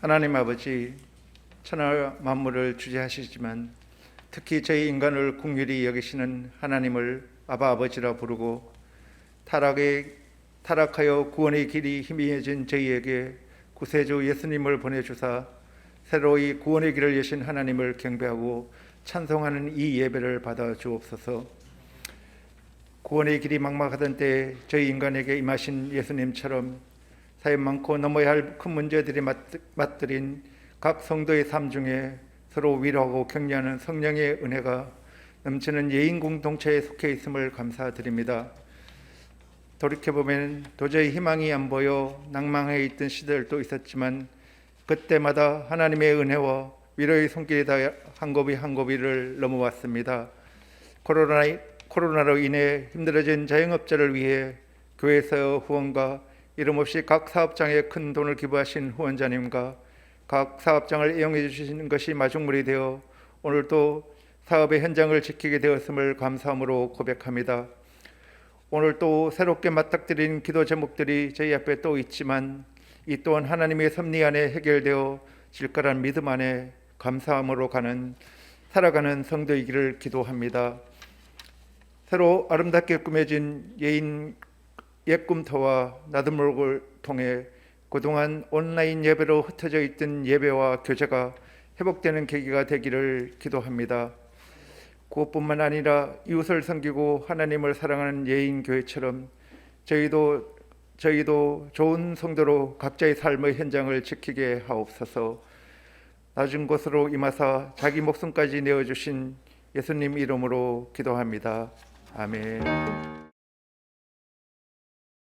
하나님 아버지 천하 만물을 주재하시지만 특히 저희 인간을 궁휼히 여기시는 하나님을 아바 아버지라 부르고 타락에 타락하여 구원의 길이 희미해진 저희에게 구세주 예수님을 보내주사 새로이 구원의 길을 여신 하나님을 경배하고 찬송하는 이 예배를 받아 주옵소서. 구원의 길이 막막하던 때에 저희 인간에게 임하신 예수님처럼 사연 많고 넘어야 할 큰 문제들이 맞- 맞들인 각 성도의 삶 중에 서로 위로하고 격려하는 성령의 은혜가 넘치는 예인 공동체에 속해 있음을 감사드립니다. 돌이켜보면 도저히 희망이 안 보여 낭망해 있던 시절도 있었지만 그때마다 하나님의 은혜와 위로의 손길이 다한 고비 한 고비를 넘어왔습니다. 코로나, 코로나로 인해 힘들어진 자영업자를 위해 교회에서 후원과 이름 없이 각 사업장에 큰 돈을 기부하신 후원자님과 각 사업장을 이용해 주시는 것이 마중물이 되어 오늘도 사업의 현장을 지키게 되었음을 감사함으로 고백합니다. 오늘 또 새롭게 맞닥뜨린 기도 제목들이 저희 앞에 또 있지만 이 또한 하나님의 섭리 안에 해결되어 질 거란 믿음 안에 감사함으로 가는 살아가는 성도이기를 기도합니다. 새로 아름답게 꾸며진 예인 옛 꿈터와 나들목을 통해 그동안 온라인 예배로 흩어져 있던 예배와 교제가 회복되는 계기가 되기를 기도합니다. 그것뿐만 아니라 이웃을 섬기고 하나님을 사랑하는 예인 교회처럼 저희도 저희도 좋은 성도로 각자의 삶의 현장을 지키게 하옵소서. 낮은 곳으로 임하사 자기 목숨까지 내어 주신 예수님 이름으로 기도합니다. 아멘.